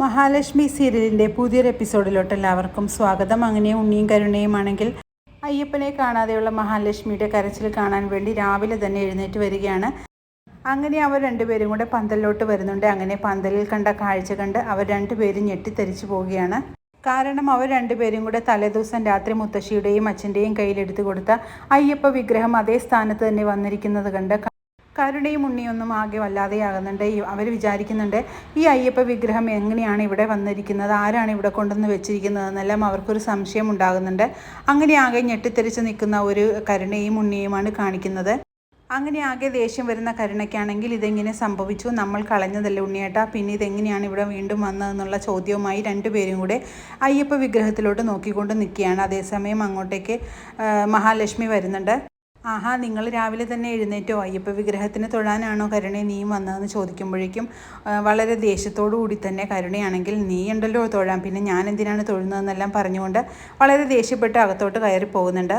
മഹാലക്ഷ്മി സീരിയലിന്റെ പുതിയൊരു എപ്പിസോഡിലോട്ട് എല്ലാവർക്കും സ്വാഗതം. അങ്ങനെ ഉണ്ണിയും കരുണയുമാണെങ്കിൽ അയ്യപ്പനെ കാണാതെയുള്ള മഹാലക്ഷ്മിയുടെ കരച്ചിൽ കാണാൻ വേണ്ടി രാവിലെ തന്നെ എഴുന്നേറ്റ് വരികയാണ്. അങ്ങനെ അവർ രണ്ടുപേരും കൂടെ പന്തലിലോട്ട് വരുന്നുണ്ട്. അങ്ങനെ പന്തലിൽ കണ്ട കാഴ്ച കണ്ട് അവർ രണ്ടുപേരും ഞെട്ടിത്തെറിച്ചു പോവുകയാണ്. കാരണം അവർ രണ്ടുപേരും കൂടെ തലേദിവസം രാത്രി മുത്തശ്ശിയുടെയും അച്ഛന്റെയും കയ്യിലെടുത്തു കൊടുത്ത അയ്യപ്പ വിഗ്രഹം അതേ സ്ഥാനത്ത് തന്നെ വന്നിരിക്കുന്നത് കണ്ട് കരുണയും ഉണ്ണിയൊന്നും ആകെ വല്ലാതെയാകുന്നുണ്ട്. അവർ വിചാരിക്കുന്നുണ്ട് ഈ അയ്യപ്പ വിഗ്രഹം എങ്ങനെയാണ് ഇവിടെ വന്നിരിക്കുന്നത്? ആരാണ് ഇവിടെ കൊണ്ടുവന്ന് വെച്ചിരിക്കുന്നതെന്നെല്ലാം അവർക്കൊരു സംശയം ഉണ്ടാകുന്നുണ്ട്. അങ്ങനെ ആകെ ഞെട്ടിത്തെറിച്ച് നിൽക്കുന്ന ഒരു കരുണയും ഉണ്ണിയുമാണ് കാണിക്കുന്നത്. അങ്ങനെ ആകെ ദേഷ്യം വരുന്ന കരുണയ്ക്കാണെങ്കിൽ ഇതെങ്ങനെ സംഭവിച്ചു? നമ്മൾ കളഞ്ഞതല്ലേ ഉണ്ണിയേട്ടാ? പിന്നെ ഇതെങ്ങനെയാണ് ഇവിടെ വീണ്ടും വന്നതെന്നുള്ള ചോദ്യവുമായി രണ്ടുപേരും കൂടെ അയ്യപ്പ വിഗ്രഹത്തിലോട്ട് നോക്കിക്കൊണ്ട് നിൽക്കുകയാണ്. അതേസമയം അങ്ങോട്ടേക്ക് മഹാലക്ഷ്മി വരുന്നുണ്ട്. ആഹാ നിങ്ങൾ രാവിലെ തന്നെ എഴുന്നേറ്റോ? അയ്യപ്പ വിഗ്രഹത്തിന് തൊഴാനാണോ കരുണേ നീ വന്നതെന്ന് ചോദിക്കുമ്പോഴേക്കും വളരെ ദേഷ്യത്തോടു കൂടി തന്നെ കരുണയാണെങ്കിൽ നീ ഉണ്ടല്ലോ തൊഴാൻ പിന്നെ ഞാൻ എന്തിനാണ് തൊഴുന്നതെന്നെല്ലാം പറഞ്ഞുകൊണ്ട് വളരെ ദേഷ്യപ്പെട്ട് അകത്തോട്ട് കയറി പോകുന്നുണ്ട്.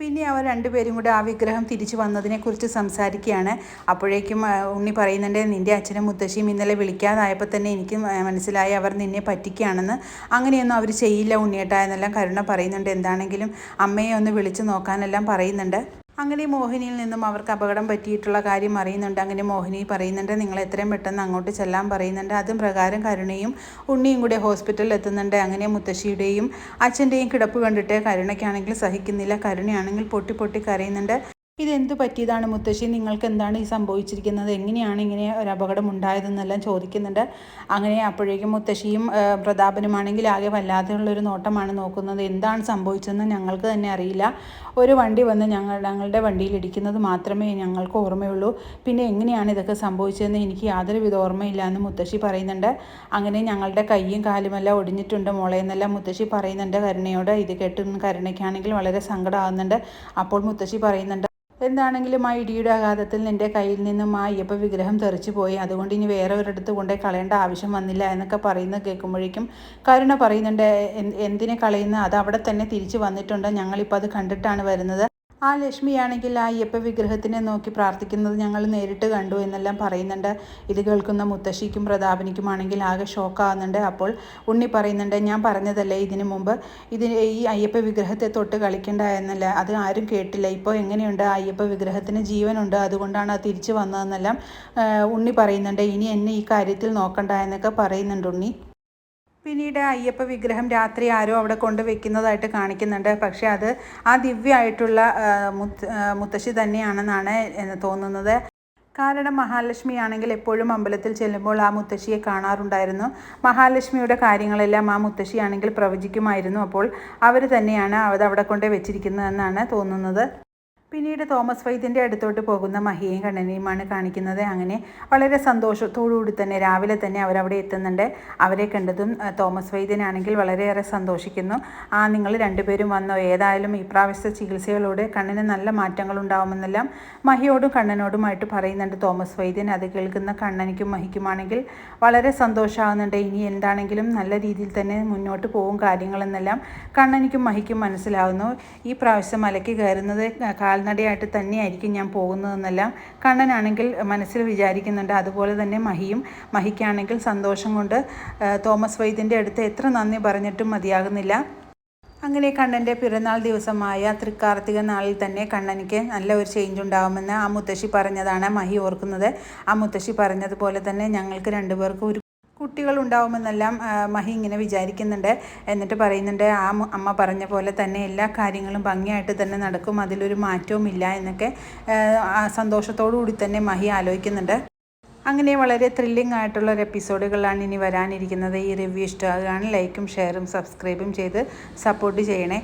പിന്നെ അവർ രണ്ടുപേരും കൂടെ ആ വിഗ്രഹം തിരിച്ചു വന്നതിനെക്കുറിച്ച് സംസാരിക്കുകയാണ്. അപ്പോഴേക്കും ഉണ്ണി പറയുന്നുണ്ട് നിന്റെ അച്ഛനും മുത്തശ്ശിയും ഇന്നലെ വിളിക്കാതായപ്പോൾ തന്നെ എനിക്ക് മനസ്സിലായി അവർ നിന്നെ പറ്റിക്കുകയാണെന്ന്. അങ്ങനെയൊന്നും അവർ ചെയ്യില്ല ഉണ്ണിയേട്ടാ എന്നെല്ലാം കരുണ പറയുന്നുണ്ട്. എന്താണെങ്കിലും അമ്മയെ ഒന്ന് വിളിച്ചു നോക്കാനെല്ലാം പറയുന്നുണ്ട്. അങ്ങനെ മോഹിനിയിൽ നിന്നും അവർക്ക് അപകടം പറ്റിയിട്ടുള്ള കാര്യം അറിയുന്നുണ്ട്. അങ്ങനെ മോഹിനി പറയുന്നുണ്ട് നിങ്ങൾ എത്രയും പെട്ടെന്ന് അങ്ങോട്ട് ചെല്ലാൻ പറയുന്നുണ്ട്. അതും പ്രകാരം കരുണയും ഉണ്ണിയും കൂടെ ഹോസ്പിറ്റലിൽ എത്തുന്നുണ്ട്. അങ്ങനെ മുത്തശ്ശിയുടെയും അച്ഛന്റെയും കിടപ്പ് കണ്ടിട്ട് കരുണയ്ക്കാണെങ്കിൽ സഹിക്കുന്നില്ല. കരുണയാണെങ്കിൽ പൊട്ടി പൊട്ടി കരയുന്നുണ്ട്. ഇതെന്തു പറ്റിയതാണ് മുത്തശ്ശി? നിങ്ങൾക്ക് എന്താണ് ഈ സംഭവിച്ചിരിക്കുന്നത്? എങ്ങനെയാണ് ഇങ്ങനെ ഒരു അപകടം ഉണ്ടായതെന്നെല്ലാം ചോദിക്കുന്നുണ്ട്. അങ്ങനെ അപ്പോഴേക്കും മുത്തശ്ശിയും പ്രതാപനുമാണെങ്കിൽ ആകെ വല്ലാതെയുള്ളൊരു നോട്ടമാണ് നോക്കുന്നത്. എന്താണ് സംഭവിച്ചതെന്ന് ഞങ്ങൾക്ക് തന്നെ അറിയില്ല. ഒരു വണ്ടി വന്ന് ഞങ്ങൾ ഞങ്ങളുടെ വണ്ടിയിൽ ഇടിക്കുന്നത് മാത്രമേ ഞങ്ങൾക്ക് ഓർമ്മയുള്ളൂ. പിന്നെ എങ്ങനെയാണ് ഇതൊക്കെ സംഭവിച്ചതെന്ന് എനിക്ക് യാതൊരുവിധ ഓർമ്മയില്ല എന്ന് മുത്തശ്ശി പറയുന്നുണ്ട്. അങ്ങനെ ഞങ്ങളുടെ കൈയും കാലുമെല്ലാം ഒടിഞ്ഞിട്ടുണ്ട് മോളെ എന്നെല്ലാം മുത്തശ്ശി പറയുന്നുണ്ട് കരുണയോട്. ഇത് കേട്ട് കരുണയ്ക്കാണെങ്കിൽ വളരെ സങ്കടമാകുന്നുണ്ട്. അപ്പോൾ മുത്തശ്ശി പറയുന്നുണ്ട് എന്താണെങ്കിലും ആ ഇടിയുടെ ആഘാതത്തിൽ നിന്റെ കയ്യിൽ നിന്നും ആ അയ്യപ്പ വിഗ്രഹം തെറിച്ചു പോയി. അതുകൊണ്ട് ഇനി വേറെ ഒരിടത്ത് കൊണ്ടേ കളയേണ്ട ആവശ്യം വന്നില്ല എന്നൊക്കെ പറയുന്ന കേൾക്കുമ്പോഴേക്കും കരുണ പറയുന്നുണ്ട് എന്തിനെ കളയുന്ന? അത് അവിടെ തന്നെ തിരിച്ചു വന്നിട്ടുണ്ട്. ഞങ്ങളിപ്പോൾ അത് കണ്ടിട്ടാണ് വരുന്നത്. ആ ലക്ഷ്മിയാണെങ്കിൽ ആ അയ്യപ്പ വിഗ്രഹത്തിനെ നോക്കി പ്രാർത്ഥിക്കുന്നത് ഞങ്ങൾ നേരിട്ട് കണ്ടു എന്നെല്ലാം പറയുന്നുണ്ട്. ഇത് കേൾക്കുന്ന മുത്തശ്ശിക്കും പ്രതാപനിക്കുമാണെങ്കിൽ ആകെ ഷോക്കാവുന്നുണ്ട്. അപ്പോൾ ഉണ്ണി പറയുന്നുണ്ട് ഞാൻ പറഞ്ഞതല്ലേ ഇതിനു മുമ്പ്? ഇത് ഈ അയ്യപ്പ വിഗ്രഹത്തെ തൊട്ട് കളിക്കണ്ട എന്നല്ല. അത് ആരും കേട്ടില്ല. ഇപ്പോൾ എങ്ങനെയുണ്ട്? അയ്യപ്പ വിഗ്രഹത്തിന് ജീവനുണ്ട്. അതുകൊണ്ടാണ് അത് തിരിച്ചു വന്നതെന്നെല്ലാം ഉണ്ണി പറയുന്നുണ്ട്. ഇനി എന്നെ ഈ കാര്യത്തിൽ നോക്കണ്ട എന്നൊക്കെ പറയുന്നുണ്ട് ഉണ്ണി. പിന്നീട് അയ്യപ്പ വിഗ്രഹം രാത്രി ആരോ അവിടെ കൊണ്ട് വെക്കുന്നതായിട്ട് കാണിക്കുന്നുണ്ട്. പക്ഷേ അത് ആ ദിവ്യമായിട്ടുള്ള മുത്ത് മുത്തശ്ശി തന്നെയാണെന്നാണ് തോന്നുന്നത്. കാരണം മഹാലക്ഷ്മി ആണെങ്കിൽ എപ്പോഴും അമ്പലത്തിൽ ചെല്ലുമ്പോൾ ആ മുത്തശ്ശിയെ കാണാറുണ്ടായിരുന്നു. മഹാലക്ഷ്മിയുടെ കാര്യങ്ങളെല്ലാം ആ മുത്തശ്ശിയാണെങ്കിൽ പ്രവചിക്കുമായിരുന്നു. അപ്പോൾ അവർ തന്നെയാണ് അത് അവിടെ കൊണ്ടേ വെച്ചിരിക്കുന്നതെന്നാണ് തോന്നുന്നത്. പിന്നീട് തോമസ് വൈദ്യന്റെ അടുത്തോട്ട് പോകുന്ന മഹിയും കണ്ണനെയുമാണ് കാണിക്കുന്നത്. അങ്ങനെ വളരെ സന്തോഷത്തോടുകൂടി തന്നെ രാവിലെ തന്നെ അവരവിടെ എത്തുന്നുണ്ട്. അവരെ കണ്ടതും തോമസ് വൈദ്യനാണെങ്കിൽ വളരെയേറെ സന്തോഷിക്കുന്നു. ആ നിങ്ങൾ രണ്ടുപേരും വന്നോ? ഏതായാലും ഈ പ്രാവശ്യത്തെ ചികിത്സകളോട് കണ്ണിന് നല്ല മാറ്റങ്ങൾ ഉണ്ടാവുമെന്നെല്ലാം മഹിയോടും കണ്ണനോടുമായിട്ട് പറയുന്നുണ്ട് തോമസ് വൈദ്യൻ അത് കേൾക്കുന്ന കണ്ണനിക്കും മഹിക്കുമാണെങ്കിൽ വളരെ സന്തോഷമാകുന്നുണ്ട് ഇനി എന്താണെങ്കിലും നല്ല രീതിയിൽ തന്നെ മുന്നോട്ട് പോകും കാര്യങ്ങളെന്നെല്ലാം കണ്ണനിക്കും മഹിക്കും മനസ്സിലാവുന്നു. ഈ പ്രാവശ്യം മലയ്ക്ക് കയറുന്നത് കാൽനടയായിട്ട് തന്നെയായിരിക്കും ഞാൻ പോകുന്നതെന്നെല്ലാം. കണ്ണനാണെങ്കിൽ മനസ്സിൽ വിചാരിക്കുന്നുണ്ട്. അതുപോലെ തന്നെ മഹിയും മഹിക്കാണെങ്കിൽ സന്തോഷം കൊണ്ട് തോമസ് വൈദ്യന്റെ അടുത്ത് എത്ര നന്ദി പറഞ്ഞിട്ടും മതിയാകുന്നില്ല. അങ്ങനെ കണ്ണന്റെ പിറന്നാൾ ദിവസമായ തൃക്കാർത്തിക നാളിൽ തന്നെ കണ്ണനിക്ക് നല്ല ഒരു ചേഞ്ച് ഉണ്ടാകുമെന്ന് ആ മുത്തശ്ശി പറഞ്ഞതാണ് മഹി ഓർക്കുന്നത്. ആ മുത്തശ്ശി പറഞ്ഞതുപോലെ തന്നെ ഞങ്ങൾക്ക് രണ്ടുപേർക്കും ഒരു കുട്ടികൾ ഉണ്ടാവുമെന്നെല്ലാം മഹി ഇങ്ങനെ വിചാരിക്കുന്നുണ്ട്. എന്നിട്ട് പറയുന്നുണ്ട് ആ അമ്മ പറഞ്ഞ പോലെ തന്നെ എല്ലാ കാര്യങ്ങളും ഭംഗിയായിട്ട് തന്നെ നടക്കും അതിലൊരു മാറ്റവും ഇല്ല എന്നൊക്കെ ആ, ആ സന്തോഷത്തോടു കൂടി തന്നെ മഹി ആലോചിക്കുന്നുണ്ട്. അങ്ങനെ വളരെ ത്രില്ലിംഗ് ആയിട്ടുള്ള ഒരു എപ്പിസോഡുകളാണ് ഇനി വരാനിരിക്കുന്നത്. ഈ റിവ്യൂ ഇഷ്ടമാകുകയാണ് ലൈക്കും ഷെയറും സബ്സ്ക്രൈബും ചെയ്ത് സപ്പോർട്ട് ചെയ്യണേ.